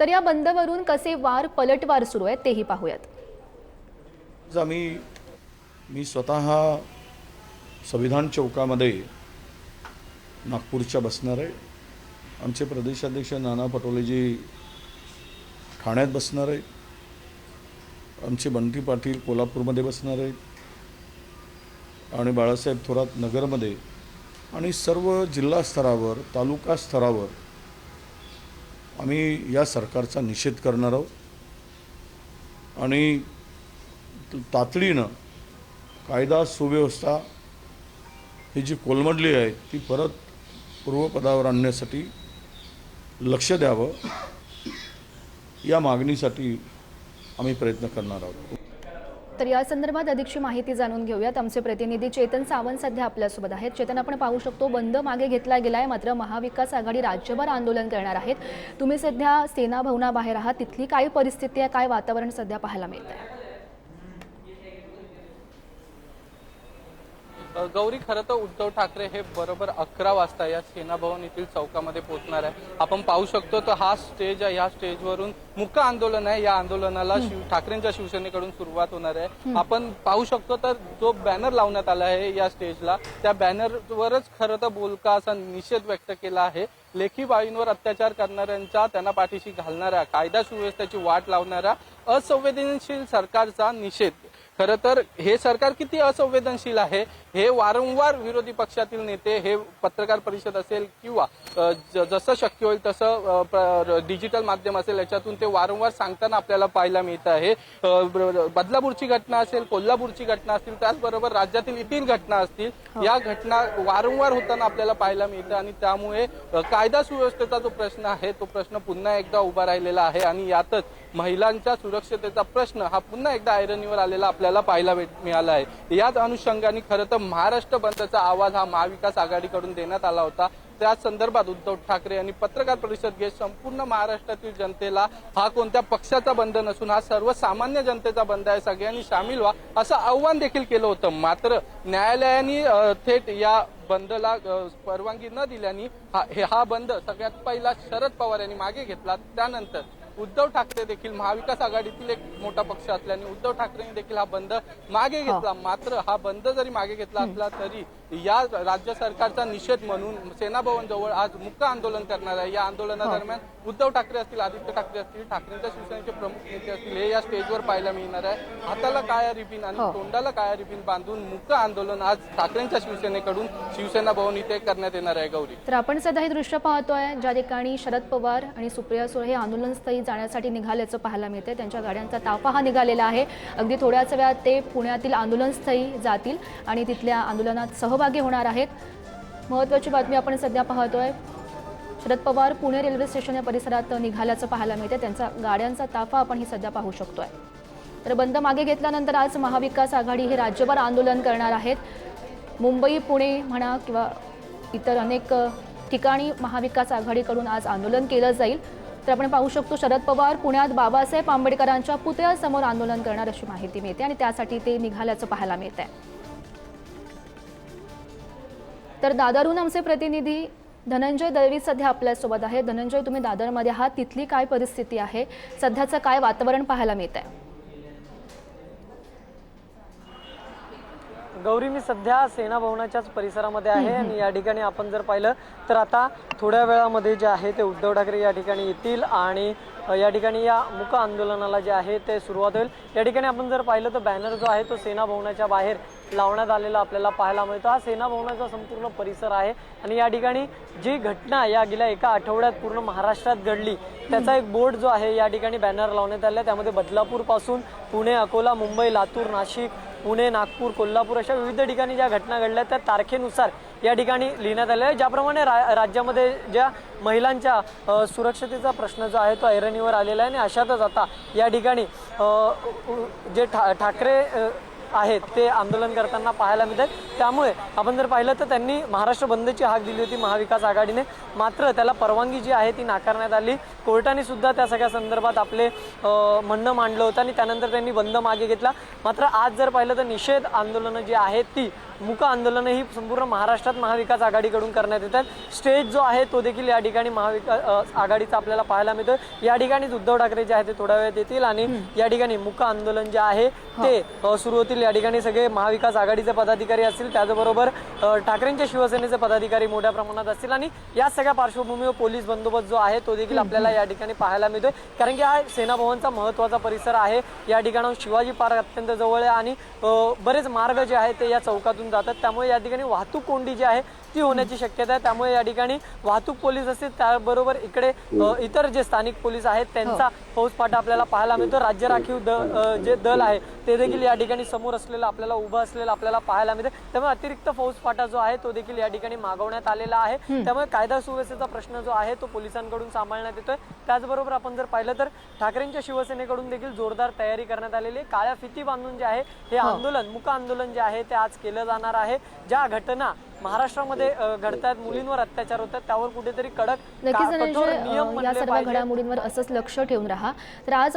तर या बंदवरून कसे वार पलटवार सुरू आहेत तेही पाहूयात. आम्ही मी स्वतः संविधान चौकामध्ये नागपूरच्या बसणार आहे. आमचे प्रदेशाध्यक्ष नाना पटोलेजी ठाण्यात बसणार आहे. आमचे बंटी पाटील कोल्हापूरमध्ये बसणार आहेत. आणि बाळासाहेब थोरात नगरमध्ये आणि सर्व जिल्हा स्तरावर तालुका स्तरावर आम्ही या सरकारचा निषेध करणार आहोत. आणि तातडीनं कायदा सुव्यवस्था ही जी कोलमडली आहे ती परत पूर्वपदावर आणण्यासाठी लक्ष द्यावं. या मागणीसाठी आम्ही प्रयत्न करणार आहोत. तर या संदर्भात अधिकची माहिती जाणून घेऊयात. आमचे प्रतिनिधी चेतन सावंत सध्या आपल्यासोबत आहेत. चेतन आपण पाहू शकतो बंद मागे घेतला गेलाय. मात्र महाविकास आघाडी राज्यभर आंदोलन करणार आहेत. तुम्ही सध्या सेना भवनाबाहेर आहात. तिथली काय परिस्थिती आहे? काय वातावरण सध्या पाहायला मिळत आहे गौरी खरं तर उद्धव ठाकरे हे बरोबर अकरा वाजता या सेना भवन येथील चौकामध्ये पोहोचणार आहे. आपण पाहू शकतो तर हा स्टेज आहे. या स्टेजवरून मुक आंदोलन आहे. या आंदोलनाला शिव ठाकरेंच्या शिवसेनेकडून सुरुवात होणार आहे. आपण पाहू शकतो तर जो बॅनर लावण्यात आला आहे या स्टेजला त्या बॅनरवरच खरं तर बोलका असा निषेध व्यक्त केला आहे. लेखी बाळींवर अत्याचार करणाऱ्यांचा त्यांना पाठीशी घालणाऱ्या कायदा सुव्यवस्थेची वाट लावणाऱ्या असंवेदनशील सरकारचा निषेध. खरं तर हे सरकार किती असंवेदनशील आहे? हे वारंवार विरोधी पक्षातील नेते हे पत्रकार परिषद असेल किंवा जसं शक्य होईल तसं डिजिटल माध्यम असेल याच्यातून ते वारंवार सांगताना आपल्याला पाहायला मिळत आहे. बदलापूरची घटना असेल कोल्हापूरची घटना असतील त्याचबरोबर राज्यातील इतर घटना असतील या घटना वारंवार होताना आपल्याला पाहायला मिळतं आणि त्यामुळे कायदा सुव्यवस्थेचा जो प्रश्न आहे तो प्रश्न पुन्हा एकदा उभा राहिलेला आहे आणि यातच महिलांच्या सुरक्षतेचा प्रश्न हा पुन्हा एकदा ऐरणीवर आलेला आपल्याला पाहायला भेट- मिळाला आहे. याच अनुषंगाने खरं तर महाराष्ट्र बंदचा आवाज हा महाविकास आघाडीकडून देण्यात आला होता. त्या संदर्भात उद्धव ठाकरे यांनी पत्रकार परिषद घेत संपूर्ण महाराष्ट्रातील जनतेला हा कोणत्या पक्षाचा बंद नसून हा सर्वसामान्य जनतेचा बंद आहे सगळ्यांनी सामील व्हा असं आव्हान देखील केलं होतं. मात्र न्यायालयाने थेट या बंदला परवानगी न दिल्याने हा हे हा बंद सगळ्यात पहिला शरद पवार यांनी मागे घेतला. त्यानंतर उद्धव ठाकरे देखील महाविकास आघाडीतील एक मोठा पक्ष असल्याने उद्धव ठाकरेंनी देखील हा बंद मागे घेतला. मात्र हा बंद जरी मागे घेतला असला तरी या राज्य सरकारचा निषेध म्हणून सेना भवन जवळ आज मुक्त आंदोलन करणार आहे. या आंदोलनादरम्यान उद्धव ठाकरे असतील आदित्य ठाकरे असतील ठाकरेंच्या शिवसेनेचे प्रमुख नेते असतील हे या स्टेजवर पाहायला मिळणार आहे. हाताला काळ्या रिबीन आणि हो. तोंडाला काळ्या रिबीन बांधून मुक्त आंदोलन आज ठाकरेंच्या शिवसेनेकडून शिवसेना भवन इथे करण्यात येणार आहे. गौरी. तर आपण सध्या हे दृश्य पाहतोय ज्या ठिकाणी शरद पवार आणि सुप्रिया सुळे हे आंदोलनस्थळी जाण्यासाठी निघाल्याचं पाहायला मिळते त्यांच्या गाड्यांचा ताफा हा निघालेला आहे. अगदी थोड्याच वेळात ते पुण्यातील आंदोलनस्थळी जातील आणि तिथल्या आंदोलनात सहभागी होणार आहेत. महत्त्वाची बातमी आपण सध्या पाहतोय. शरद पवार पुणे रेल्वे स्टेशन या परिसरात निघाल्याचं पाहायला मिळते त्यांचा गाड्यांचा ताफा आपण ही सध्या पाहू शकतोय. तर बंद मागे घेतल्यानंतर आज महाविकास आघाडी हे राज्यभर आंदोलन करणार आहेत. मुंबई पुणे म्हणा किंवा इतर अनेक ठिकाणी महाविकास आघाडीकडून आज आंदोलन केलं जाईल. तर आपण पाहू शकतो शरद पवार पुण्यात बाबासाहेब आंबेडकरांच्या पुतळ्यासमोर आंदोलन करणार अशी माहिती मिळते आणि त्यासाठी ते निघाल्याचं पाहायला मिळत आहे तर दादरहून आमचे प्रतिनिधी धनंजय दळवी सध्या आपल्यासोबत आहे धनंजय तुम्ही दादरमध्ये आहात. तिथली काय परिस्थिती आहे? सध्याचं काय वातावरण पाहायला मिळत आहे गौरी मी सध्या सेना भवनाच्याच परिसरामध्ये आहे आणि या ठिकाणी आपण जर पाहिलं तर आता थोड्या वेळामध्ये जे आहे ते उद्धव ठाकरे या ठिकाणी येतील आणि या ठिकाणी या मुक आंदोलनाला जे आहे ते सुरुवात होईल. या ठिकाणी आपण जर पाहिलं तर बॅनर जो आहे तो सेना भवनाच्या बाहेर लावण्यात आलेला आपल्याला पाहायला मिळतो. हा सेना भवनाचा संपूर्ण परिसर आहे आणि या ठिकाणी जी घटना या गेल्या एका आठवड्यात पूर्ण महाराष्ट्रात घडली त्याचा एक बोर्ड जो आहे या ठिकाणी बॅनर लावण्यात आला आहे. त्यामध्ये बदलापूरपासून पुणे अकोला मुंबई लातूर नाशिक पुणे नागपूर कोल्हापूर अशा विविध ठिकाणी ज्या घटना घडल्या त्या तारखेनुसार या ठिकाणी लिहिण्यात आलं आहे ज्याप्रमाणे रा राज्यामध्ये ज्या महिलांच्या सुरक्षतेचा प्रश्न जो आहे तो ऐरणीवर आलेला आहे. आणि अशातच आता या ठिकाणी जे ठा ठाकरे आहेत ते आंदोलन करताना पाहायला मिळतात. त्यामुळे आपण जर पाहिलं तर त्यांनी महाराष्ट्र बंदची हाक दिली होती महाविकास आघाडीने. मात्र त्याला परवानगी जी आहे ती नाकारण्यात आली. कोर्टाने सुद्धा त्या सगळ्या संदर्भात आपले म्हणणं मांडलं होतं आणि त्यानंतर त्यांनी बंद मागे घेतला. मात्र आज जर पाहिलं तर निषेध आंदोलनं जी आहेत ती मुक आंदोलनं ही संपूर्ण महाराष्ट्रात महाविकास आघाडीकडून करण्यात येतात. स्टेज जो आहे तो देखील या ठिकाणी महाविकास आघाडीचा आपल्याला पाहायला मिळतो. या ठिकाणीच उद्धव ठाकरे जे आहे ते थोड्या वेळात येतील आणि या ठिकाणी मुक आंदोलन जे आहे ते अ, सुरू होतील या ठिकाणी सगळे महाविकास आघाडीचे पदाधिकारी असतील. त्याचबरोबर ठाकरेंच्या शिवसेनेचे पदाधिकारी मोठ्या प्रमाणात असतील आणि या सगळ्या पार्श्वभूमीवर पोलीस बंदोबस्त जो आहे तो देखील आपल्याला या ठिकाणी पाहायला मिळतोय. कारण की हा सेना भवनचा महत्त्वाचा परिसर आहे. या ठिकाणाहून शिवाजी पार्क अत्यंत जवळ आहे आणि बरेच मार्ग जे आहेत ते या चौकातून जातात. त्यामुळे या ठिकाणी वाहतूक कोंडी जी आहे ती होण्याची शक्यता आहे. त्यामुळे या ठिकाणी वाहतूक पोलीस असतील. त्याबरोबर इकडे इतर जे स्थानिक पोलीस आहेत त्यांचा फौजफाटा आपल्याला पाहायला मिळतो. राज्य राखीव द जे दल आहे ते देखील या ठिकाणी समोर असलेलं आपल्याला उभं असलेलं आपल्याला पाहायला मिळते त्यामुळे अतिरिक्त फौजफाटा जो आहे तो देखील या ठिकाणी मागवण्यात आलेला आहे. त्यामुळे कायदा सुव्यवस्थेचा प्रश्न जो आहे तो पोलिसांकडून सांभाळण्यात येतोय. त्याचबरोबर आपण जर पाहिलं तर ठाकरेंच्या शिवसेनेकडून देखील जोरदार तयारी करण्यात आलेली आहे. काळ्या फिती बांधून जे आहे हे आंदोलन मुक आंदोलन जे आहे ते आज केलं जाणार आहे. ज्या घटना महाराष्ट्रामध्ये अ, घडतायत मुलींवर अत्याचार होतात त्यावर कुठेतरी कडक नक्कीच कठोर नियम या सर्व. घडामोडींवर असंच लक्ष ठेवून राहा. तर आज